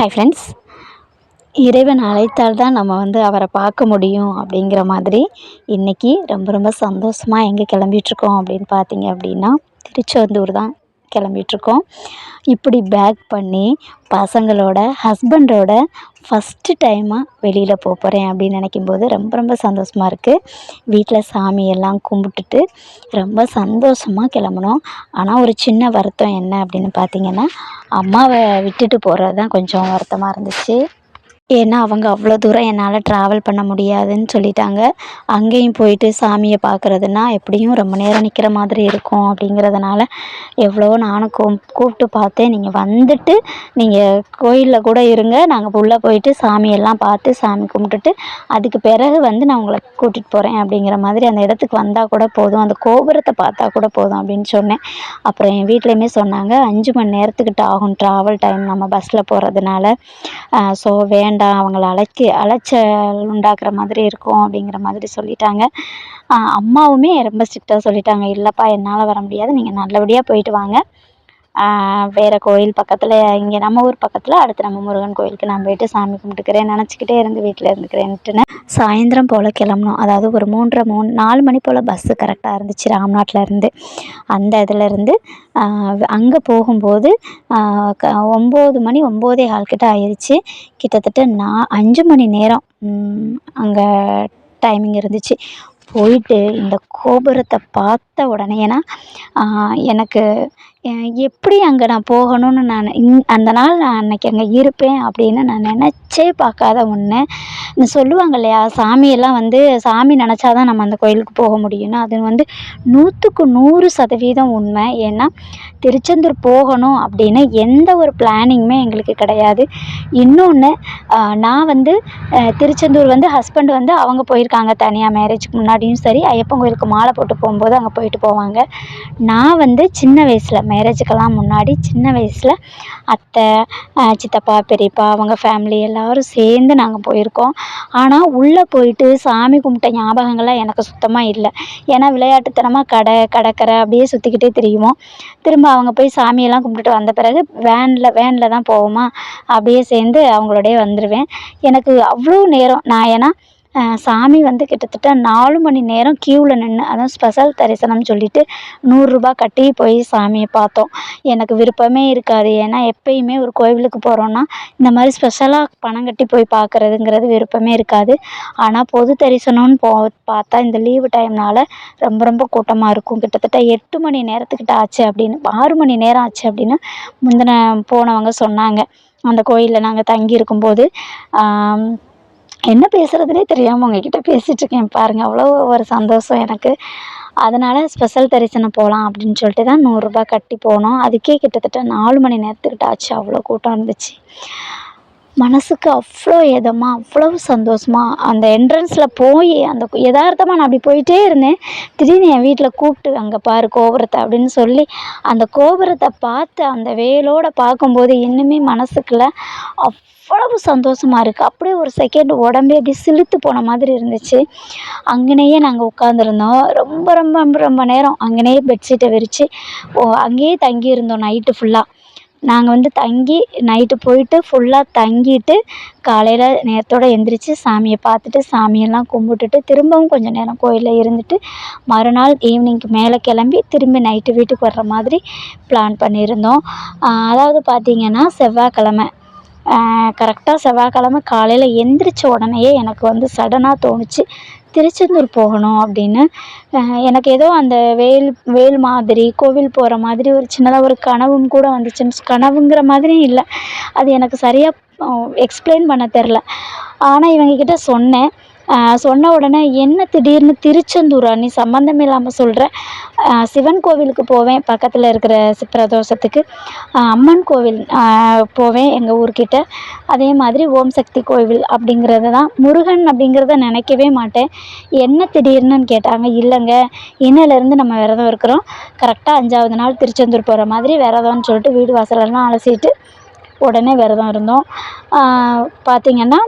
Hi friends இறைவன் அழைத்தால் தான் நம்ம வந்து அவரை பார்க்க முடியும் அப்படிங்கிற மாதிரி இன்றைக்கி ரொம்ப ரொம்ப சந்தோஷமாக எங்கே கிளம்பிட்ருக்கோம் அப்படின்னு பார்த்தீங்க அப்படின்னா திருச்செந்தூர் தான். கிளம்பிட்ருக்கோம் இப்படி பேக் பண்ணி பசங்களோட ஹஸ்பண்டோட ஃபஸ்ட்டு டைமாக வெளியில் போக போகிறேன் அப்படின்னு நினைக்கும்போது ரொம்ப ரொம்ப சந்தோஷமாக இருக்குது வீட்டில் சாமியெல்லாம் கும்பிட்டுட்டு ரொம்ப சந்தோஷமாக கிளம்புனோம். ஆனால் ஒரு சின்ன வருத்தம் என்ன அப்படின்னு பார்த்திங்கன்னா அம்மாவை விட்டுட்டு போகிறது தான் கொஞ்சம் வருத்தமாக இருந்துச்சு. ஏன்னா அவங்க அவ்வளோ தூரம் என்னால் ட்ராவல் பண்ண முடியாதுன்னு சொல்லிட்டாங்க. அங்கேயும் போயிட்டு சாமியை பார்க்குறதுனா எப்படியும் ரொம்ப நேரம் நிற்கிற மாதிரி இருக்கும் அப்படிங்கிறதுனால எவ்வளோ நானும் கூ கூப்பிட்டு பார்த்தேன். நீங்கள் வந்துட்டு நீங்கள் கோயிலில் கூட இருங்க. நாங்கள் உள்ளே போயிட்டு சாமியெல்லாம் பார்த்து சாமி கும்பிட்டுட்டு அதுக்கு பிறகு வந்து நான் உங்களை கூட்டிகிட்டு போகிறேன் அப்படிங்கிற மாதிரி அந்த இடத்துக்கு வந்தால் கூட போதும். அந்த கோபுரத்தை பார்த்தா கூட போதும் அப்படின்னு சொன்னேன். அப்புறம் என் வீட்லேயுமே சொன்னாங்க அஞ்சு மணி நேரத்துக்கிட்ட ஆகும் ட்ராவல் டைம் நம்ம பஸ்ஸில் போகிறதுனால ஸோ வேண்டாம். அவங்கள அழைக்க அலைச்சல் உண்டாக்குற மாதிரி இருக்கும் அப்படிங்கிற மாதிரி சொல்லிட்டாங்க. அம்மாவுமே ரொம்ப ஸ்ட்ரிக்டாக சொல்லிட்டாங்க. இல்லைப்பா என்னால் வர முடியாது. நீங்கள் நல்லபடியாக போயிட்டு வாங்க. வேறு கோயில் பக்கத்தில் இங்கே நம்ம ஊர் பக்கத்தில் அடுத்து நம்ம முருகன் கோயிலுக்கு நான் போயிட்டு சாமி கும்பிட்டுக்கிறேன் நினச்சிக்கிட்டே இருந்து வீட்டில் இருந்துக்கிறேன்ட்டுன்னு. சாயந்தரம் போல் கிளம்புனோம் அதாவது ஒரு மூன்றரை மூணு நாலு மணி போல் பஸ்ஸு கரெக்டாக இருந்துச்சு ராம்நாட்டிலருந்து அந்த இதுலேருந்து அங்கே போகும்போது க ஒம்பது மணி ஒம்போதே கால் கிட்ட ஆயிடுச்சு கிட்டத்தட்ட நான் அஞ்சு மணி நேரம் அங்கே டைமிங் இருந்துச்சு. போயிட்டு இந்த கோபுரத்தை பார்த்த உடனே ஏன்னா எனக்கு எப்படி அங்கே நான் போகணும்னு நான் இன் அந்த நாள் நான் அன்றைக்கி அங்கே இருப்பேன் அப்படின்னு நான் நினச்சே பார்க்காத ஒன்று இந்த சொல்லுவாங்க இல்லையா சாமியெல்லாம் வந்து சாமி நினச்சா தான் நம்ம அந்த கோயிலுக்கு போக முடியும்னு. அது வந்து நூற்றுக்கு நூறு சதவீதம் உண்மை. ஏன்னா திருச்செந்தூர் போகணும் அப்படின்னு எந்த ஒரு பிளானிங்குமே எங்களுக்கு கிடையாது. இன்னொன்று நான் வந்து திருச்செந்தூர் வந்து ஹஸ்பண்ட் வந்து அவங்க போயிருக்காங்க தனியாக மேரேஜுக்கு முன்னாடியும் சரி ஐயப்பன் கோயிலுக்கு மாலை போட்டு போகும்போது அங்கே போயிட்டு போவாங்க. நான் வந்து சின்ன வயசில் மேரேஜுக்கெல்லாம் முன்னாடி சின்ன வயசில் அத்தை சித்தப்பா பெரியப்பா அவங்க ஃபேமிலி எல்லோரும் சேர்ந்து நாங்கள் போயிருக்கோம். ஆனால் உள்ளே போயிட்டு சாமி கும்பிட்ட ஞாபகங்கள்லாம் எனக்கு சுத்தமாக இல்லை. ஏன்னா விளையாட்டுத்தனமாக கடை கடற்கரை அப்படியே சுற்றிக்கிட்டே திரியுவோம். திரும்ப அவங்க போய் சாமியெல்லாம் கும்பிட்டுட்டு வந்த பிறகு வேனில் வேனில் தான் போவோமா? அப்படியே சேர்ந்து அவங்களோடயே வந்துடுவேன் எனக்கு அவ்வளோ நேரம் நான் ஏன்னா சாமி வந்து கிட்டத்தட்ட நாலு மணி நேரம் க்யூவில் நின்று அதுவும் ஸ்பெஷல் தரிசனம்னு சொல்லிட்டு நூறுரூபா கட்டி போய் சாமியை பார்த்தோம். எனக்கு விருப்பமே இருக்காது. ஏன்னா எப்பயுமே ஒரு கோவிலுக்கு போகிறோன்னா இந்த மாதிரி ஸ்பெஷலாக பணம் கட்டி போய் பார்க்குறதுங்கிறது விருப்பமே இருக்காது. ஆனால் பொது தரிசனம்னு போ பார்த்தா இந்த லீவு டைம்னால் ரொம்ப ரொம்ப கூட்டமாக இருக்கும். கிட்டத்தட்ட எட்டு மணி நேரத்துக்கிட்ட ஆச்சு அப்படின்னு ஆறு மணி நேரம் ஆச்சு அப்படின்னு முந்தின போனவங்க சொன்னாங்க. அந்த கோயிலில் நாங்கள் தங்கி இருக்கும்போது என்ன பேசுகிறதுனே தெரியாமல் உங்ககிட்ட பேசிகிட்ருக்கேன் பாருங்கள் அவ்வளோ ஒரு சந்தோஷம் எனக்கு. அதனால் ஸ்பெஷல் தரிசனம் போகலாம் அப்படின்னு சொல்லிட்டு தான் நூறுரூபா கட்டி போனோம். அதுக்கே கிட்டத்தட்ட நாலு மணி நேரத்துக்கிட்ட ஆச்சு. அவ்வளோ கூட்டம் இருந்துச்சு. மனசுக்கு அவ்வளோ இதமாக அவ்வளவு சந்தோஷமாக அந்த என்ட்ரன்ஸில் போய் அந்த யதார்த்தமாக நான் அப்படி போயிட்டே இருந்தேன். திடீர்னு என் வீட்டில் கூப்பிட்டு அங்கே பாரு கோபுரத்தை அப்படின்னு சொல்லி அந்த கோபுரத்தை பார்த்து அந்த வேலோடு பார்க்கும்போது இன்னுமே மனசுக்குள்ள அவ்வளவு சந்தோஷமாக இருக்குது அப்படியே ஒரு செகண்ட் உடம்பே அப்படியே சிலுத்து போன மாதிரி இருந்துச்சு. அங்கனேயே நாங்கள் உட்காந்துருந்தோம் ரொம்ப ரொம்ப ரொம்ப ரொம்ப நேரம் அங்கேனையே பெட்ஷீட்டை விரித்து ஓ அங்கேயே தங்கியிருந்தோம் நைட்டு ஃபுல்லாக நாங்கள் வந்து தங்கி நைட்டு போயிட்டு ஃபுல்லாக தங்கிட்டு காலையில் நேரத்தோடு எழுந்திரிச்சி சாமியை பார்த்துட்டு சாமியெல்லாம் கும்பிட்டுட்டு திரும்பவும் கொஞ்சம் நேரம் கோயிலில் இருந்துட்டு மறுநாள் ஈவினிங்க்கு மேலே கிளம்பி திரும்பி நைட்டு வீட்டுக்கு வர்ற மாதிரி பிளான் பண்ணியிருந்தோம். அதாவது பார்த்திங்கன்னா செவ்வாய்க்கிழம. கரெக்டாக செவ்வாய்க்கிழம காலையில் எந்திரிச்ச உடனேயே எனக்கு வந்து சடனாக தோணுச்சு. திருச்செந்தூர் போகணும் அப்படின்னு எனக்கு ஏதோ அந்த வேல் வேல் மாதிரி கோவில் போகிற மாதிரி ஒரு சின்னதாக ஒரு கனவும் கூட வந்துச்சு. கனவுங்கிற மாதிரியும் இல்லை. அது எனக்கு சரியாக எக்ஸ்பிளைன் பண்ண தெரில ஆனால் இவங்கக்கிட்ட சொன்னேன். சொன்ன உடனே என்ன திடீர்னு திருச்செந்தூரா நீ சம்மந்தம் இல்லாமல் சொல்கிற சிவன் கோவிலுக்கு போவேன் பக்கத்தில் இருக்கிற பிரதோஷத்துக்கு அம்மன் கோவில் போவேன் எங்கள் ஊர்கிட்ட. அதே மாதிரி ஓம் சக்தி கோவில் அப்படிங்கிறது தான் முருகன் அப்படிங்கிறத நினைக்கவே மாட்டேன். என்ன திடீர்னு கேட்டாங்க இல்லைங்க இன்னையிலேருந்து நம்ம விரதம் இருக்கிறோம். கரெக்டாக அஞ்சாவது நாள் திருச்செந்தூர் போகிற மாதிரி விரதம்னு சொல்லிட்டு வீடு வாசலெல்லாம் அலசிட்டு உடனே விரதம் இருந்தோம். பார்த்திங்கன்னா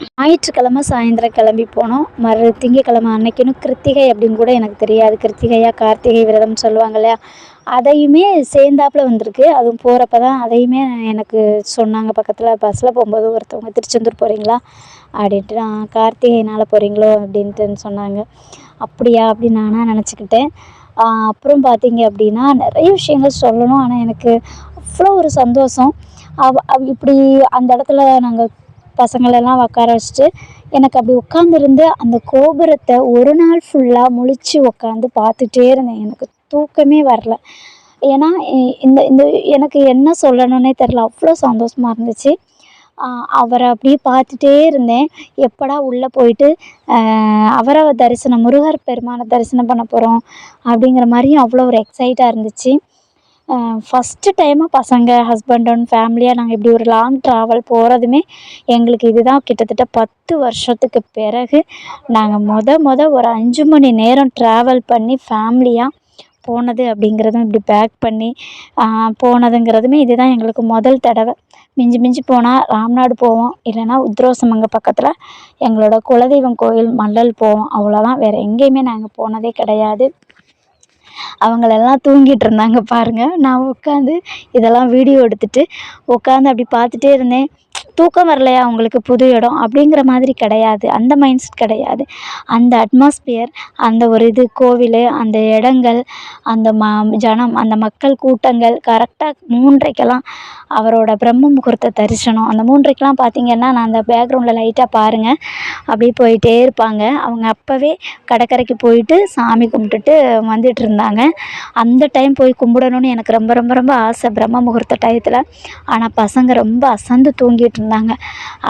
ஞாயிற்றுக்கிழமை சாயந்தரம் கிளம்பி போனோம். மறு திங்கக்கிழமை அன்னைக்குன்னு கிருத்திகை அப்படின்னு கூட எனக்கு தெரியாது. கிருத்திகையா கார்த்திகை விரதம் சொல்லுவாங்க இல்லையா? அதையுமே சேர்ந்தாப்புல வந்திருக்கு. அதுவும் போகிறப்ப தான் அதையுமே எனக்கு சொன்னாங்க. பக்கத்தில் பஸ்ஸில் போகும்போது ஒருத்தவங்க திருச்செந்தூர் போகிறீங்களா அப்படின்ட்டு நான் கார்த்திகைனால் போகிறீங்களோ அப்படின்ட்டு சொன்னாங்க. அப்படியா? அப்படின்னு நானாக நினச்சிக்கிட்டேன். அப்புறம் பார்த்தீங்க அப்படின்னா நிறைய விஷயங்கள் சொல்லணும். ஆனால் எனக்கு அவ்வளோ ஒரு சந்தோஷம். அவ இப்படி அந்த இடத்துல நாங்கள் பசங்களெல்லாம் உட்கார வச்சுட்டு எனக்கு அப்படி உட்காந்துருந்து அந்த கோபுரத்தை ஒரு நாள் ஃபுல்லாக முழிச்சு உட்காந்து பார்த்துட்டே இருந்தேன். எனக்கு தூக்கமே வரல. ஏன்னா இந்த இந்த எனக்கு என்ன சொல்லணும்னே தெரில அவ்வளோ சந்தோஷமாக இருந்துச்சு. அவரை அப்படியே பார்த்துட்டே இருந்தேன். எப்படா உள்ளே போயிட்டு அவரை தரிசனம் முருகர் பெருமானை தரிசனம் பண்ண போகிறோம் அப்படிங்கிற மாதிரியும் அவ்வளோ ஒரு எக்ஸைட்டாக இருந்துச்சு. ஃபஸ்ட்டு டைமாக பசங்க ஹஸ்பண்ட் அண்ட் ஃபேமிலியாக நாங்கள் இப்படி ஒரு லாங் ட்ராவல் போகிறதுமே எங்களுக்கு இதுதான் கிட்டத்தட்ட பத்து வருஷத்துக்கு பிறகு நாங்கள் மொத மொத ஒரு அஞ்சு மணி நேரம் ட்ராவல் பண்ணி ஃபேமிலியாக போனது அப்படிங்கிறதும் இப்படி பேக் பண்ணி போனதுங்கிறதுமே இதுதான் எங்களுக்கு முதல் தடவை. மிஞ்சி மிஞ்சி போனால் ராம்நாடு போவோம் இல்லைன்னா உத்ரோசமங்க பக்கத்தில் எங்களோட குலதெய்வம் கோயில் மல்லல் போவோம் அவ்வளோதான் வேறு எங்கேயுமே நாங்கள் போனதே கிடையாது. அவங்களெல்லாம் தூங்கிட்டு இருந்தாங்க பாருங்கள் நான் உட்காந்து இதெல்லாம் வீடியோ எடுத்துகிட்டு உட்காந்து அப்படி பார்த்துட்டே இருந்தேன். தூக்கம் வரலையா? அவங்களுக்கு புது இடம் அப்படிங்கிற மாதிரி கிடையாது. அந்த மைண்ட் செட் கிடையாது. அந்த அட்மாஸ்பியர் அந்த ஒரு இது கோவில் அந்த இடங்கள் அந்த ம ஜனம் அந்த மக்கள் கூட்டங்கள் கரெக்டாக மூன்றைக்கெல்லாம் அவரோட பிரம்ம முகூர்த்த தரிசனம். அந்த மூன்றைக்கெல்லாம் பார்த்தீங்கன்னா நான் அந்த பேக்ரவுண்டில் லைட்டாக பாருங்கள் அப்படியே போயிட்டே இருப்பாங்க. அவங்க அப்போவே கடற்கரைக்கு போயிட்டு சாமி கும்பிட்டுட்டு வந்துட்டு இருந்தாங்க. அந்த டைம் போய் கும்பிடணுன்னு எனக்கு ரொம்ப ரொம்ப ரொம்ப ஆசை பிரம்ம முகூர்த்த டயத்தில் ஆனால் பசங்க ரொம்ப அசந்து தூங்கிட்டு இருந்தாங்க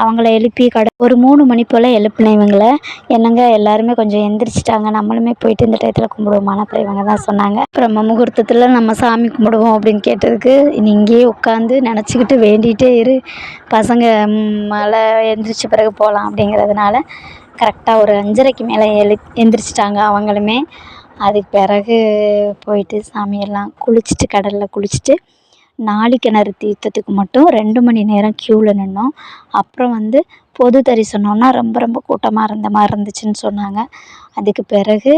அவங்கள எழுப்பி கடை ஒரு மூணு மணி போல் எழுப்பினேன் இவங்களை என்னங்க எல்லாருமே கொஞ்சம் எந்திரிச்சிட்டாங்க. நம்மளுமே போயிட்டு இந்த டயத்தில் கும்பிடுவோமான அப்புறம் இவங்க தான் சொன்னாங்க. பிரம்ம முகூர்த்தத்தில் நம்ம சாமி கும்பிடுவோம் அப்படின்னு கேட்டதுக்கு நீ இங்கேயே உட்காந்து நினச்சிக்கிட்டு வேண்டிகிட்டே இரு. பசங்க மழை எந்திரிச்ச பிறகு போகலாம் அப்படிங்கிறதுனால கரெக்டாக ஒரு அஞ்சரைக்கு மேலே எழு எந்திரிச்சிட்டாங்க அவங்களுமே. அதுக்கு பிறகு போயிட்டு சாமியெல்லாம் குளிச்சுட்டு கடலில் குளிச்சுட்டு நாழிக்கிணறு தீர்த்தத்துக்கு மட்டும் ரெண்டு மணி நேரம் க்யூவில் நின்றோம் அப்புறம் வந்து பொது தரிசனம்னா ரொம்ப ரொம்ப கூட்டமாக இருந்த மாதிரி இருந்துச்சுன்னு சொன்னாங்க. அதுக்கு பிறகு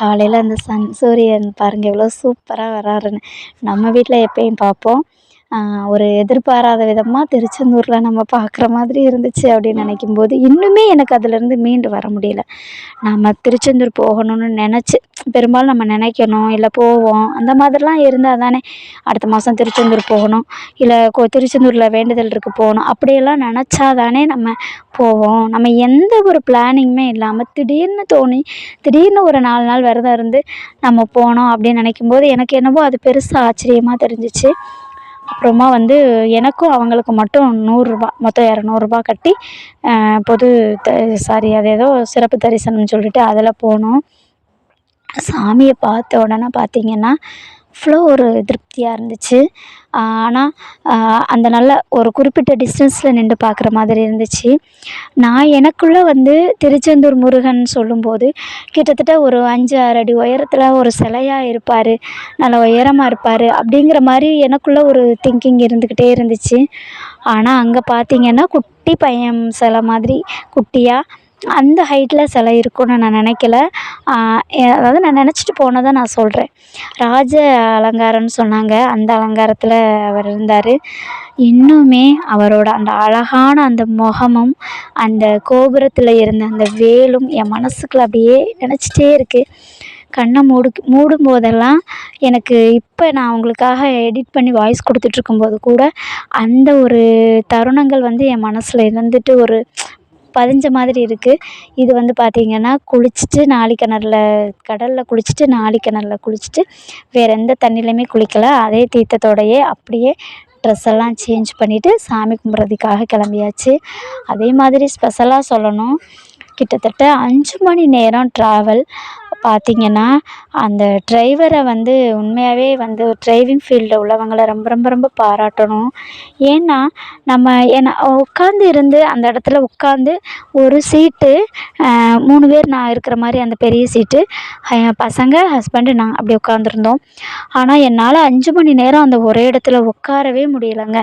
காலையில் அந்த சன் சூரியன் பாருங்கள் எவ்வளோ சூப்பராக வராருன்னு. நம்ம வீட்டில் எப்பயும் பார்ப்போம். ஒரு எதிர்பாராத விதமாக திருச்செந்தூரில் நம்ம பார்க்குற மாதிரி இருந்துச்சு அப்படின்னு நினைக்கும் போது இன்னுமே எனக்கு அதுலேருந்து மீண்டு வர முடியல. நம்ம திருச்செந்தூர் போகணும்னு நினச்சி பெரும்பாலும் நம்ம நினைக்கணும் இல்லை போவோம் அந்த மாதிரிலாம் இருந்தால் தானே அடுத்த மாதம் திருச்செந்தூர் போகணும் இல்லை கோ திருச்செந்தூரில் வேண்டுதல் இருக்கு போகணும் அப்படியெல்லாம் நினச்சா தானே நம்ம போவோம். நம்ம எந்த ஒரு பிளானிங்குமே இல்லாமல் திடீர்னு தோணி திடீர்னு ஒரு நாலு நாள் விரதம் இருந்து நம்ம போனோம் அப்படின்னு நினைக்கும் போது எனக்கு என்னவோ அது பெருசாக ஆச்சரியமாக தெரிஞ்சிச்சு. அப்புறமா வந்து எனக்கும் அவங்களுக்கு மட்டும் நூறுரூபா மொத்தம் இரநூறுபா கட்டி பொது த சாரி அது ஏதோ சிறப்பு தரிசனம்னு சொல்லிட்டு அதில் போனோம். சாமியை பார்த்த உடனே பார்த்திங்கன்னா அவ்வளோ ஒரு திருப்தியாக இருந்துச்சு. ஆனால் அந்த நல்ல ஒரு குறிப்பிட்ட டிஸ்டன்ஸில் நின்று பார்க்குற மாதிரி இருந்துச்சு. நான் எனக்குள்ளே வந்து திருச்செந்தூர் முருகன் சொல்லும்போது கிட்டத்தட்ட ஒரு அஞ்சு ஆறு அடி உயரத்தில் ஒரு சிலையாக இருப்பார் நல்ல உயரமாக இருப்பார் அப்படிங்கிற மாதிரி எனக்குள்ளே ஒரு திங்கிங் இருந்துக்கிட்டே இருந்துச்சு. ஆனால் அங்கே பார்த்திங்கன்னா குட்டி பையன் சிலை மாதிரி குட்டியாக அந்த ஹைட்டில் சிலை இருக்கும்னு நான் நினைக்கல. அதாவது நான் நினச்சிட்டு போனதை நான் சொல்கிறேன் ராஜ அலங்காரம்னு சொன்னாங்க. அந்த அலங்காரத்தில் அவர் இருந்தார். இன்னுமே அவரோட அந்த அழகான அந்த முகமும் அந்த கோபுரத்தில் இருந்த அந்த வேலும் என் மனசுக்குள்ள அப்படியே நினச்சிட்டே இருக்குது கண்ணை மூடு மூடும் போதெல்லாம் எனக்கு இப்போ நான் அவங்களுக்காக எடிட் பண்ணி வாய்ஸ் கொடுத்துட்ருக்கும்போது கூட அந்த ஒரு தருணங்கள் வந்து என் மனசில் இருந்துட்டு ஒரு பதிஞ்ச மாதிரி இருக்குது இது வந்து பார்த்திங்கன்னா குளிச்சுட்டு நாழிக்கிணறுல கடலில் குளிச்சுட்டு நாழிக்கிணறுல குளிச்சுட்டு வேறு எந்த தண்ணியிலையுமே குளிக்கலை. அதே தீர்த்தத்தோடையே அப்படியே ட்ரெஸ் எல்லாம் சேஞ்ச் பண்ணிவிட்டு சாமி கும்பிட்றதுக்காக கிளம்பியாச்சு. அதே மாதிரி ஸ்பெஷலாக சொல்லணும். கிட்டத்தட்ட அஞ்சு மணி நேரம் ட்ராவல் பார்த்தீங்கன்னா அந்த டிரைவரை வந்து உண்மையாகவே வந்து டிரைவிங் ஃபீல்டில் உள்ளவங்களை ரொம்ப ரொம்ப ரொம்ப பாராட்டணும். ஏன்னா நம்ம ஏன்னா உட்காந்து இருந்து அந்த இடத்துல உட்காந்து ஒரு சீட்டு மூணு பேர் நான் இருக்கிற மாதிரி அந்த பெரிய சீட்டு என் பசங்க ஹஸ்பண்டு நான் அப்படி உட்காந்துருந்தோம் ஆனால் என்னால் அஞ்சு மணி நேரம் அந்த ஒரே இடத்துல உட்காரவே முடியலைங்க.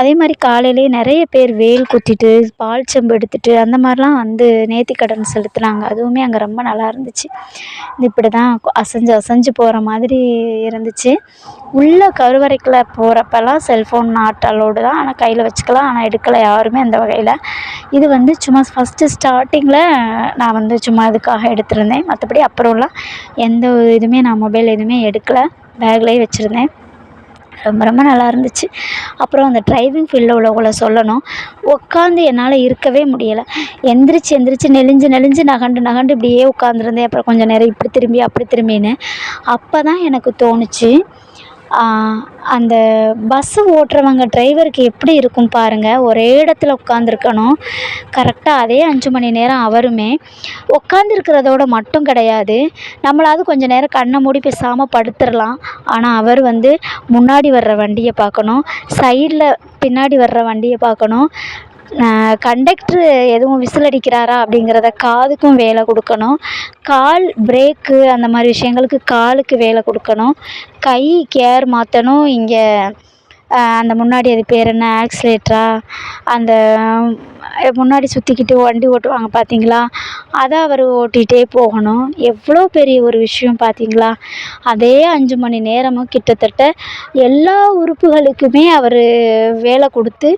அதே மாதிரி காலையிலேயே நிறைய பேர் வேல் குத்திட்டு பால் செம்பு எடுத்துகிட்டு அந்த மாதிரிலாம் வந்து நேர்த்திக்கடன் செலுத்துனாங்க. அதுவுமே அங்கே ரொம்ப நல்லா இருந்துச்சு. இருந்துச்சு. இப்படி தான் அசைஞ்சு அசைஞ்சு போகிற மாதிரி இருந்துச்சு. உள்ளே கருவறைக்குள்ளே போகிறப்பெல்லாம் செல்ஃபோன் நாட் அலோடு தான். ஆனால் கையில் வச்சுக்கலாம். ஆனால் எடுக்கலை யாருமே அந்த வகையில். இது வந்து சும்மா ஃபஸ்ட்டு ஸ்டார்டிங்கில் நான் வந்து சும்மா இதுக்காக எடுத்திருந்தேன். மற்றபடி அப்புறம்லாம் எந்த ஒரு இதுவுமே நான் மொபைல் எதுவுமே எடுக்கலை. பேக்லேயே வச்சுருந்தேன். ரொம்ப ரொம்ப நல்லா இருந்துச்சு. அப்புறம் அந்த டிரைவிங் ஃபீல்டில் உள்ளவங்களை சொல்லணும். உட்காந்து என்னால் இருக்கவே முடியலை. எந்திரிச்சு எந்திரிச்சு நெளிஞ்சு நெளிஞ்சு நகண்டு நகண்டு இப்படியே உட்காந்துருந்தேன் அப்புறம் கொஞ்சம் நேரம் இப்படி திரும்பி அப்படி திரும்பின்னு. அப்போ தான் எனக்கு தோணுச்சு அந்த பஸ்ஸு ஓட்டுறவங்க டிரைவருக்கு எப்படி இருக்கும் பாருங்கள் ஒரே இடத்துல உட்காந்துருக்கணும் கரெக்டாக அதே அஞ்சு மணி நேரம் அவருமே. உட்காந்துருக்கிறதோட மட்டும் கிடையாது. நம்மளாவது கொஞ்சம் நேரம் கண்ணை மூடி பேசாமல் படுத்துடலாம். ஆனால் அவர் வந்து முன்னாடி வர்ற வண்டியை பார்க்கணும். சைடில் பின்னாடி வர்ற வண்டியை பார்க்கணும். கண்டக்ட்ரு எதுவும் விசில் அடிக்கிறாரா அப்படிங்கிறத காதுக்கும் வேலை கொடுக்கணும். கால் பிரேக்கு அந்த மாதிரி விஷயங்களுக்கு காலுக்கு வேலை கொடுக்கணும். கை கேர் மாற்றணும் இங்கே அந்த முன்னாடி அது பேர் என்ன? ஆக்சிலேட்டரா அந்த முன்னாடி சுற்றிக்கிட்டு வண்டி ஓட்டுவாங்க பார்த்தீங்களா அதை அவர் ஓட்டிகிட்டே போகணும். எவ்வளோ பெரிய ஒரு விஷயம் பார்த்தீங்களா அதே அஞ்சு மணி நேரமும் கிட்டத்தட்ட எல்லா உறுப்புகளுக்குமே அவர் வேலை கொடுத்து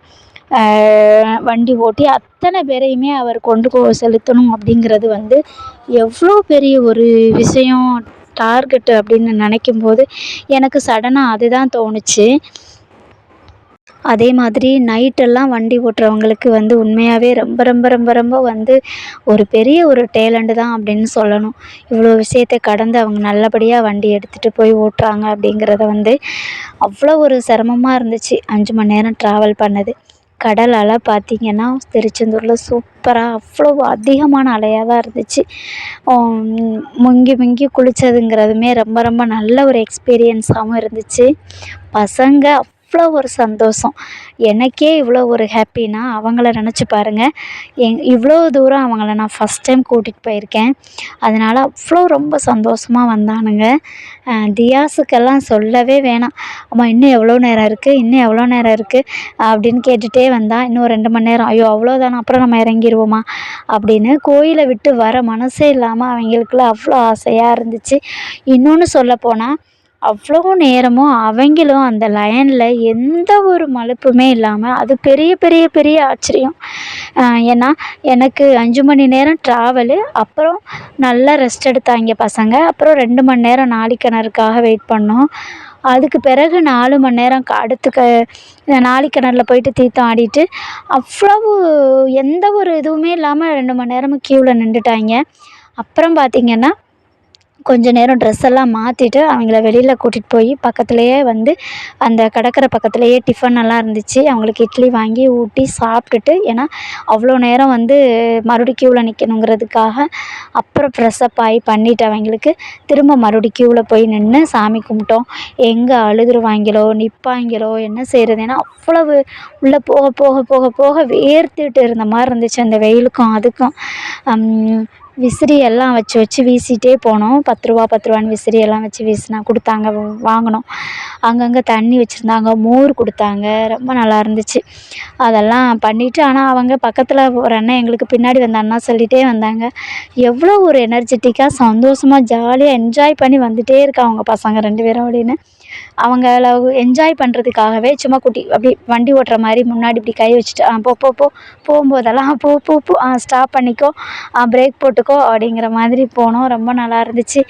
வண்டி ஓட்டி அத்தனை பேரையுமே அவர் கொண்டு போ செலுத்தணும் அப்படிங்கிறது வந்து எவ்வளோ பெரிய ஒரு விஷயம் டார்கெட்டு அப்படின்னு நினைக்கும் போது எனக்கு சடனாக அதுதான் தோணுச்சு. அதே மாதிரி நைட்டெல்லாம் வண்டி ஓட்டுறவங்களுக்கு வந்து உண்மையாகவே ரொம்ப ரொம்ப ரொம்ப ரொம்ப வந்து ஒரு பெரிய ஒரு டேலண்ட்டு தான் அப்படின்னு சொல்லணும். இவ்வளோ விஷயத்தை கடந்து அவங்க நல்லபடியாக வண்டி எடுத்துகிட்டு போய் ஓட்டுறாங்க அப்படிங்கிறத வந்து அவ்வளோ ஒரு சிரமமாக இருந்துச்சு. அஞ்சு மணி நேரம் ட்ராவல் பண்ணது. கடல் அலை பார்த்திங்கன்னா திருச்செந்தூரில் சூப்பராக அவ்வளோ அதிகமான அலையாக தான் இருந்துச்சு முங்கி முங்கி குளித்ததுங்கிறதுமே ரொம்ப ரொம்ப நல்ல ஒரு எக்ஸ்பீரியன்ஸாகவும் இருந்துச்சு. பசங்க அவ்வளோ ஒரு சந்தோஷம். எனக்கே இவ்வளோ ஒரு ஹாப்பினா அவங்கள நினச்சி பாருங்கள் எங் இவ்வளோ தூரம் அவங்கள நான் ஃபஸ்ட் டைம் கூட்டிகிட்டு போயிருக்கேன். அதனால் அவ்வளோ ரொம்ப சந்தோஷமாக வந்தானுங்க. தியாஸுக்கெல்லாம் சொல்லவே வேணாம். அம்மா இன்னும் எவ்வளோ நேரம் இருக்குது இன்னும் எவ்வளோ நேரம் இருக்குது அப்படின்னு கேட்டுகிட்டே வந்தால் இன்னும் ரெண்டு மணி நேரம். ஐயோ அவ்வளோதானே. அப்புறம் நம்ம இறங்கிடுவோமா அப்படின்னு கோயிலை விட்டு வர மனசே இல்லாமல் அவங்களுக்குள்ள அவ்வளோ ஆசையாக இருந்துச்சு. இன்னொன்று சொல்லப்போனால் அவ்வளோ நேரமும் அவங்களும் அந்த லைனில் எந்த ஒரு மலுப்புமே இல்லாமல் அது பெரிய பெரிய பெரிய ஆச்சரியம். ஏன்னா எனக்கு அஞ்சு மணி நேரம் ட்ராவலு அப்புறம் நல்லா ரெஸ்ட் எடுத்தாங்க பசங்க. அப்புறம் ரெண்டு மணி நேரம் நாளிக்கிணறுக்காக வெயிட் பண்ணோம். அதுக்கு பிறகு நாலு மணி நேரம் அடுத்து க நாளிக்கிணறில் போயிட்டு தீர்த்தம் ஆடிட்டு அவ்வளவு எந்த ஒரு இதுவுமே இல்லாமல் ரெண்டு மணி நேரமும் க்யூவில் நின்றுட்டாங்க. அப்புறம் பார்த்திங்கன்னா கொஞ்ச நேரம் ட்ரெஸ் எல்லாம் மாற்றிட்டு அவங்கள வெளியில் கூட்டிகிட்டு போய் பக்கத்துலேயே வந்து அந்த கடற்கரை பக்கத்துலேயே டிஃபன் எல்லாம் இருந்துச்சு. அவங்களுக்கு இட்லி வாங்கி ஊட்டி சாப்பிட்டுட்டு ஏன்னா அவ்வளோ நேரம் வந்து மறுபடி க்யூவில் நிற்கணுங்கிறதுக்காக அப்புறம் ஃப்ரெஷ்ஷப் ஆகி பண்ணிவிட்டு அவங்களுக்கு திரும்ப மறுபடி க்யூவில் போய் நின்று சாமி கும்பிட்டோம். எங்கே அழுதுருவாங்களோ நிற்பாங்களோ என்ன செய்கிறது ஏன்னா அவ்வளவு உள்ளே போக போக போக போக வேர்த்துட்டு இருந்த மாதிரி இருந்துச்சு. அந்த வெயிலுக்கும் அதுக்கும். விசிறி எல்லாம் வச்சு வச்சு வீசிகிட்டே போனோம். பத்து ரூபா பத்து ரூபான்னு விசிறி எல்லாம் வச்சு வீசினா கொடுத்தாங்க வாங்கினோம். அங்கங்கே தண்ணி வச்சுருந்தாங்க மோர் கொடுத்தாங்க. ரொம்ப நல்லா இருந்துச்சு. அதெல்லாம் பண்ணிவிட்டு ஆனால் அவங்க பக்கத்தில் ஒரு அண்ணன் எங்களுக்கு பின்னாடி வந்த அண்ணா சொல்லிகிட்டே வந்தாங்க. எவ்வளோ ஒரு எனர்ஜெட்டிக்காக சந்தோஷமாக ஜாலியாக என்ஜாய் பண்ணி வந்துகிட்டே இருக்கா அவங்க பசங்க ரெண்டு பேரும் அப்படின்னு. அவங்கள என்ஜாய் பண்ணுறதுக்காகவே சும்மா குட்டி அப்படி வண்டி ஓட்டுற மாதிரி முன்னாடி இப்படி கை வச்சுட்டு போ போ போ. போகும்போதெல்லாம் போ போ போ. ஸ்டாப் பண்ணிக்கோ. பிரேக் போட்டுக்கோ. அப்படிங்கிற மாதிரி போனோம். ரொம்ப நல்லா இருந்துச்சு.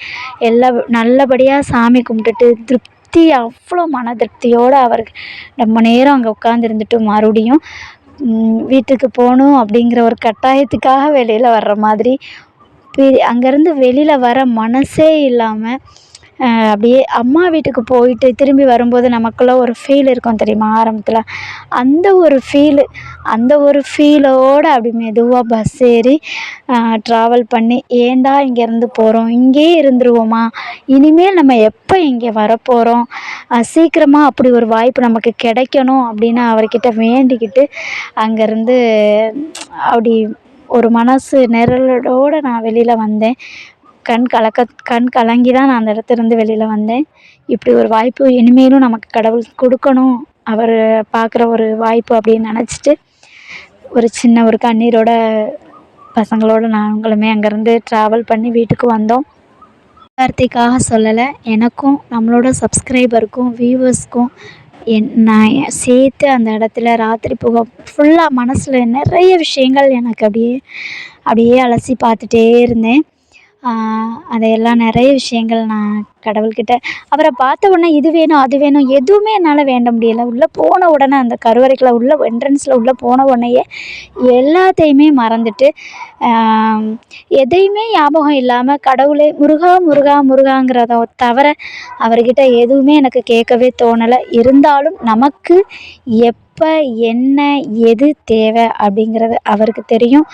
எல்லா நல்லபடியாக சாமி கும்பிட்டுட்டு திருப்தி அவ்வளோ மன திருப்தியோடு அவருக்கு ரொம்ப நேரம் அங்கே உட்காந்துருந்துட்டு மறுபடியும் வீட்டுக்கு போகணும் அப்படிங்கிற ஒரு கட்டாயத்துக்காக வெளியில் வர்ற மாதிரி அங்கேருந்து வெளியில் வர மனசே இல்லாமல் அப்படியே அம்மா வீட்டுக்கு போயிட்டு திரும்பி வரும்போது நமக்குள்ளே ஒரு ஃபீல் இருக்கும் தெரியுமா ஆரம்பத்தில்? அந்த ஒரு ஃபீலு அந்த ஒரு ஃபீலோடு அப்படி மெதுவாக பஸ் ஏறி ட்ராவல் பண்ணி ஏன்டா இங்கேருந்து போகிறோம் இங்கேயே இருந்துருவோமா? இனிமேல் நம்ம எப்போ இங்கே வரப்போகிறோம் சீக்கிரமாக அப்படி ஒரு வாய்ப்பு நமக்கு கிடைக்கணும் அப்படின்னு அவர்கிட்ட வேண்டிக்கிட்டு அங்கேருந்து அப்படி ஒரு மனசு நிரலோடு நான் வெளியில் வந்தேன். கண் கலக்க கண் கலங்கி தான் நான் அந்த இடத்துலேருந்து வெளியில் வந்தேன். இப்படி ஒரு வாய்ப்பு இனிமேலும் நமக்கு கடவுள் கொடுக்கணும். அவர் பார்க்குற ஒரு வாய்ப்பு அப்படின்னு நினச்சிட்டு ஒரு சின்ன ஒரு கண்ணீரோட பசங்களோடு நாங்களுமே அங்கேருந்து ட்ராவல் பண்ணி வீட்டுக்கு வந்தோம். வார்த்தைக்காக சொல்லலை எனக்கும் நம்மளோட சப்ஸ்கிரைபருக்கும் வியூவர்ஸ்க்கும் என் நான் சேர்த்து அந்த இடத்துல ராத்திரி புகை ஃபுல்லாக மனசில் நிறைய விஷயங்கள் எனக்கு அப்படியே அப்படியே அலசி பார்த்துட்டே இருந்தேன். அதையெல்லாம் நிறைய விஷயங்கள் நான் கடவுள்கிட்ட அவரை பார்த்த உடனே இது வேணும் அது வேணும் எதுவுமே என்னால் வேண்ட முடியலை. உள்ளே போன உடனே அந்த கருவறைக்குள்ள உள்ள என்ட்ரன்ஸில் உள்ளே போன உடனேயே எல்லாத்தையுமே மறந்துட்டு எதையுமே ஞாபகம் இல்லாமல் கடவுளே முருகா முருகா முருகாங்கிறத தவிர அவர்கிட்ட எதுவுமே எனக்கு கேட்கவே தோணலை. இருந்தாலும் நமக்கு எப்போ என்ன எது தேவை அப்படிங்கிறது அவருக்கு தெரியும்.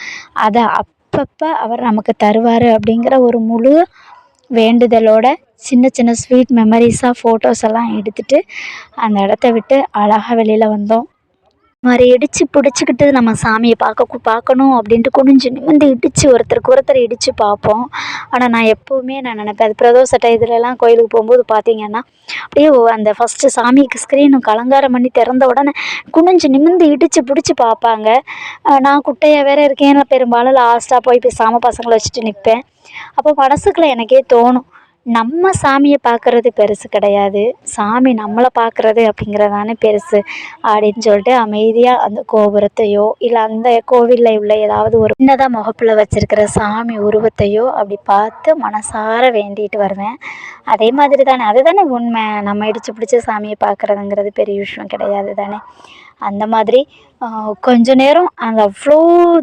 அதை அப் அப்பப்போ அவர் நமக்கு தருவார் அப்படிங்கிற ஒரு முழு வேண்டுதலோட சின்ன சின்ன ஸ்வீட் மெமரிஸாக ஃபோட்டோஸ் எல்லாம் எடுத்துகிட்டு அந்த இடத்த விட்டு அழகாக வெளியில் வந்தோம். மாதிரி இடித்து பிடிச்சிக்கிட்டு நம்ம சாமியை பார்க்க பார்க்கணும் அப்படின்ட்டு குனிஞ்சு நிமிர்ந்து இடித்து ஒருத்தருக்கு ஒருத்தர் இடித்து பார்ப்போம். ஆனால் நான் எப்போவுமே நான் நினைப்பேன் அது பிரதோஷ டயத்துலலாம் கோயிலுக்கு போகும்போது பார்த்தீங்கன்னா அப்படியே அந்த ஃபஸ்ட்டு சாமிக்கு ஸ்க்ரீனு அலங்காரம் பண்ணி திறந்த உடனே குனிஞ்சு நிமிர்ந்து இடித்து பிடிச்சி பார்ப்பாங்க. நான் குட்டையாக வேற இருக்கேன் நான் பெரும்பாலும் லாஸ்ட்டாக போய் பேசாமல் பசங்களை வச்சுட்டு நிற்பேன். அப்போ மனசுக்குள்ள எனக்கே தோணும் நம்ம சாமியை பார்க்குறது பெருசு கிடையாது. சாமி நம்மளை பார்க்கறது அப்படிங்கிறதானே பெருசு. அப்படின்னு சொல்லிட்டு அமைதியாக அந்த கோபுரத்தையோ இல்லை அந்த கோவிலில் உள்ள ஏதாவது ஒரு சின்னதாக முகப்பில் வச்சுருக்கிற சாமி உருவத்தையோ அப்படி பார்த்து மனசார வேண்டிட்டு வருவேன். அதே மாதிரி தானே அதுதானே உண்மை. நம்ம இடிச்சு பிடிச்ச சாமியை பார்க்குறதுங்கிறது பெரிய விஷயம் கிடையாது தானே அந்த மாதிரி கொஞ்சம் கொஞ்ச நேரம் அந்த அவ்வளோ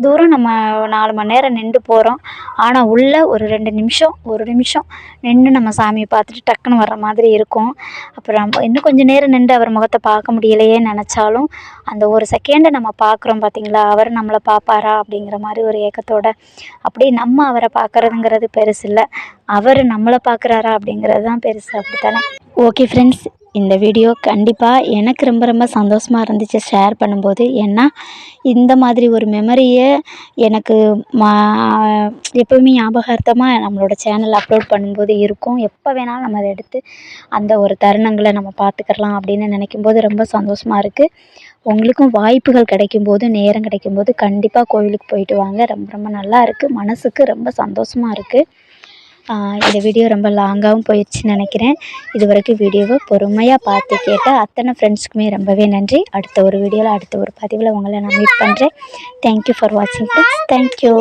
தூரம் நம்ம நாலு மணி நேரம் நின்று போகிறோம் ஆனால் உள்ளே ஒரு ரெண்டு நிமிஷம் ஒரு நிமிஷம் நின்று நம்ம சாமியை பார்த்துட்டு டக்குன்னு வர்ற மாதிரி இருக்கும். அப்புறம் நம்ம இன்னும் கொஞ்சம் நேரம் நின்று அவர் முகத்தை பார்க்க முடியலையே நினச்சாலும் அந்த ஒரு செகண்டை நம்ம பார்க்குறோம் பார்த்தீங்களா அவர் நம்மளை பார்ப்பாரா? அப்படிங்கிற மாதிரி ஒரு ஏக்கத்தோட அப்படியே நம்ம அவரை பார்க்குறதுங்கிறது பெருசு இல்லை. அவர் நம்மளை பார்க்குறாரா? அப்படிங்கிறது தான் பெருசு அப்படித்தானே? ஓகே ஃப்ரெண்ட்ஸ் இந்த வீடியோ கண்டிப்பாக எனக்கு ரொம்ப ரொம்ப சந்தோஷமாக இருந்துச்சு ஷேர் பண்ணும்போது. ஏன்னா இந்த மாதிரி ஒரு மெமரியை எனக்கு மா எப்போவுமே ஞாபகார்த்தமாக நம்மளோட சேனல் அப்லோட் பண்ணும்போது இருக்கும். எப்போ வேணாலும் நம்ம அதை எடுத்து அந்த ஒரு தருணங்களை நம்ம பார்த்துக்கலாம் அப்படின்னு நினைக்கும் போது ரொம்ப சந்தோஷமாக இருக்குது உங்களுக்கும் வாய்ப்புகள் கிடைக்கும்போது நேரம் கிடைக்கும்போது கண்டிப்பாக கோவிலுக்கு போயிட்டு வாங்க. ரொம்ப ரொம்ப நல்லா இருக்குது மனசுக்கு ரொம்ப சந்தோஷமாக இருக்குது இந்த வீடியோ ரொம்ப லாங்காகவும் போயிடுச்சுன்னு நினைக்கிறேன். இது வரைக்கும் வீடியோவை பொறுமையாக பார்த்து கேட்ட அத்தனை ஃப்ரெண்ட்ஸ்க்குமே ரொம்பவே நன்றி. அடுத்த ஒரு வீடியோவில் அடுத்த ஒரு பதிவில் உங்களை நான் மீட் பண்ணுறேன் தேங்க்யூ ஃபார் வாட்சிங் ஃப்ரெண்ட்ஸ் தேங்க்யூ